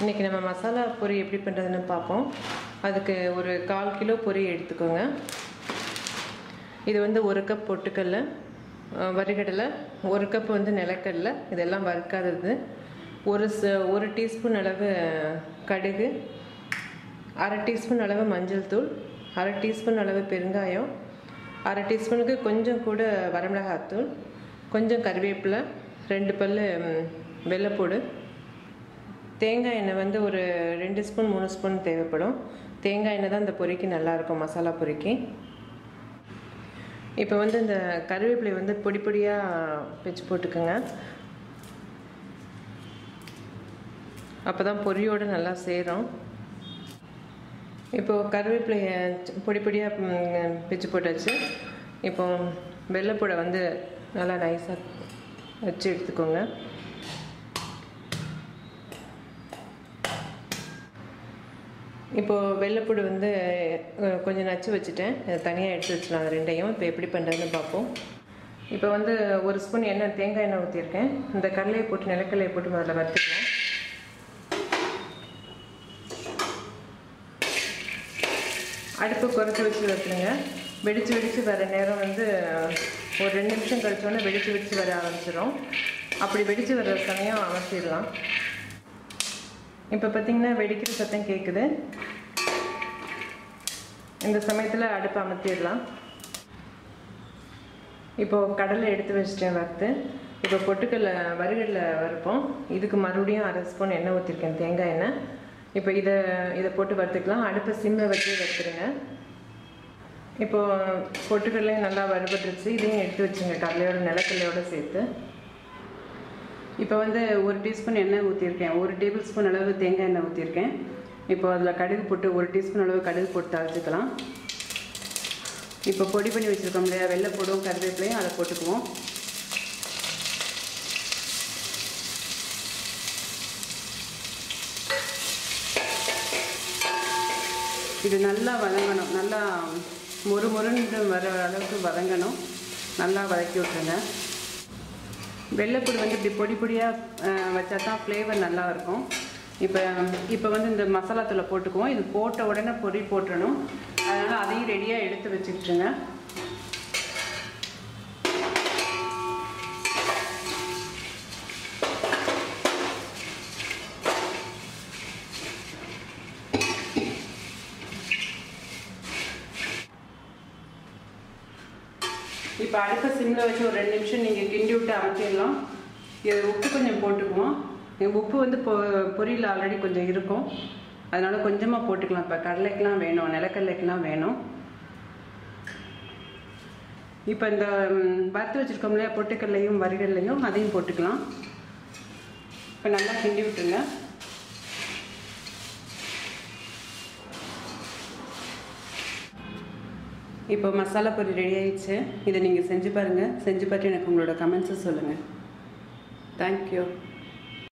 இன்றைக்கி நம்ம மசாலா பொரி எப்படி பண்ணுறதுன்னு பார்ப்போம். அதுக்கு ஒரு கால் கிலோ பொரி எடுத்துக்கோங்க. இது வந்து ஒரு கப் பொட்டுக்கடல வறுகடலை ஒரு கப் வந்து நிலக்கடலை இதெல்லாம் வறுக்காதது. ஒரு ச ஒரு டீஸ்பூன் அளவு கடுகு அரை டீஸ்பூன் அளவு மஞ்சள் தூள் அரை டீஸ்பூன் அளவு பெருங்காயம் அரை டீஸ்பூனுக்கு கொஞ்சம் கூட வரமிளகாத்தூள் கொஞ்சம் கருவேப்பிலை ரெண்டு பல் வெள்ளைப்பூடு தேங்காய் எண்ணெய் வந்து ஒரு ரெண்டு ஸ்பூன் மூணு ஸ்பூன் தேவைப்படும். தேங்காய் எண்ணெய் தான் இந்த பொரிக்கு நல்லாயிருக்கும் மசாலா பொரிக்கு. இப்போ வந்து இந்த கருவேப்பிலை வந்து பொடி பொடியாக பிச்சு போட்டுக்கோங்க. அப்போ தான் பொரியோடு நல்லா சேரும். இப்போது கருவேப்பிலையை பொடி பொடியாக பிச்சு போட்டாச்சு. இப்போ வெள்ளைப்பூடை வந்து நல்லா நைஸாக வச்சு எடுத்துக்கோங்க. இப்போது வெள்ளைப்பூடு வந்து கொஞ்சம் நச்சு வச்சுட்டேன். தனியாக எடுத்து வச்சிடலாம் ரெண்டையும். இப்போ எப்படி பண்ணுறதுன்னு பார்ப்போம். இப்போ வந்து ஒரு ஸ்பூன் எண்ணெய் தேங்காய் எண்ணெய் ஊற்றிருக்கேன் இந்த கடலையை போட்டு நிலக்கடலையை போட்டு முதல்ல வறுத்துக்கலாம். அடுப்பு குறைச்சி வச்சு வச்சுருங்க வெடித்து வெடித்து வர நேரம் வந்து ஒரு ரெண்டு நிமிஷம் கழிச்சோன்னே வெடித்து வெடித்து வர ஆரம்பிச்சிடும் அப்படி வெடித்து வர்ற சமயம் அமர்த்திடலாம் இப்போ பார்த்தீங்கன்னா வெடிக்கிற சத்தம் கேட்குது இந்த சமயத்தில் அடுப்பு அமர்த்திடலாம் இப்போது கடலை எடுத்து வச்சிட்டேன் வறுத்து. இப்போ பொட்டுக்கல்ல வறுகடல வறுப்போம். இதுக்கு மறுபடியும் அரை ஸ்பூன் எண்ணெய் ஊற்றிருக்கேன் தேங்காய் எண்ணெய். இப்போ இதை இதை போட்டு வறுத்துக்கலாம். அடுப்பை சிம்மில் வச்சு வறுத்துருங்க. இப்போது பொட்டுக்கடலையும் நல்லா வறுபட்டுருச்சு. இதையும் எடுத்து வச்சுங்க கடலையோட நிலக்கல்லையோடு சேர்த்து. இப்போ வந்து ஒரு டீஸ்பூன் எண்ணெய் ஊற்றிருக்கேன் ஒரு டேபிள் ஸ்பூன் அளவு தேங்காய் எண்ணெய் ஊற்றிருக்கேன் இப்போ அதில் கடுகு போட்டு ஒரு டீஸ்பூன் அளவு கடுகு போட்டு தாளிச்சுக்கலாம். இப்போ பொடி பண்ணி வச்சுருக்கோம் இல்லையா? வெள்ளை போடும் கருவேப்பிலையும் அதை போட்டுக்குவோம். இது நல்லா வதங்கணும். நல்லா மொறு மொறுன்னு வர அளவுக்கு வதங்கணும். நல்லா வதக்கி விட்ருங்க வெள்ளைப்பூடு வந்து இப்படி பொடி பொடியாக வச்சா தான் ஃப்ளேவர் நல்லாயிருக்கும். இப்போ இப்போ வந்து இந்த மசாலா தூளை போட்டுக்குவோம். இது போட்ட உடனே பொரி போட்டுடணும் அதனால் அதையும் ரெடியாக எடுத்து வச்சுக்கிட்டுருங்க இப்போ அடுத்த சிம்மில் வச்சு ஒரு ரெண்டு நிமிஷம் நீங்கள் கிண்டி விட்டு அமைச்சிடலாம் இது உப்பு கொஞ்சம் போட்டுக்குவோம். எங்கள் உப்பு வந்து பொ பொரியல் ஆல்ரெடி கொஞ்சம் இருக்கும். அதனால் கொஞ்சமாக போட்டுக்கலாம். இப்போ கடலைக்கெலாம் வேணும் நிலக்கடலைக்கெலாம் வேணும். இப்போ இந்த வறுத்து வச்சுருக்கோம் இல்லையா பொட்டுக்கடலையும் வரிகடலையும் அதையும் போட்டுக்கலாம். இப்போ நல்லா கிண்டி விட்டுருங்க. இப்போ மசாலா பொரி ரெடி ஆயிடுச்சு. இதை நீங்கள் செஞ்சு பாருங்கள் செஞ்சு பார்த்து எனக்கு உங்களோட கமெண்ட்ஸை சொல்லுங்கள் தேங்க்யூ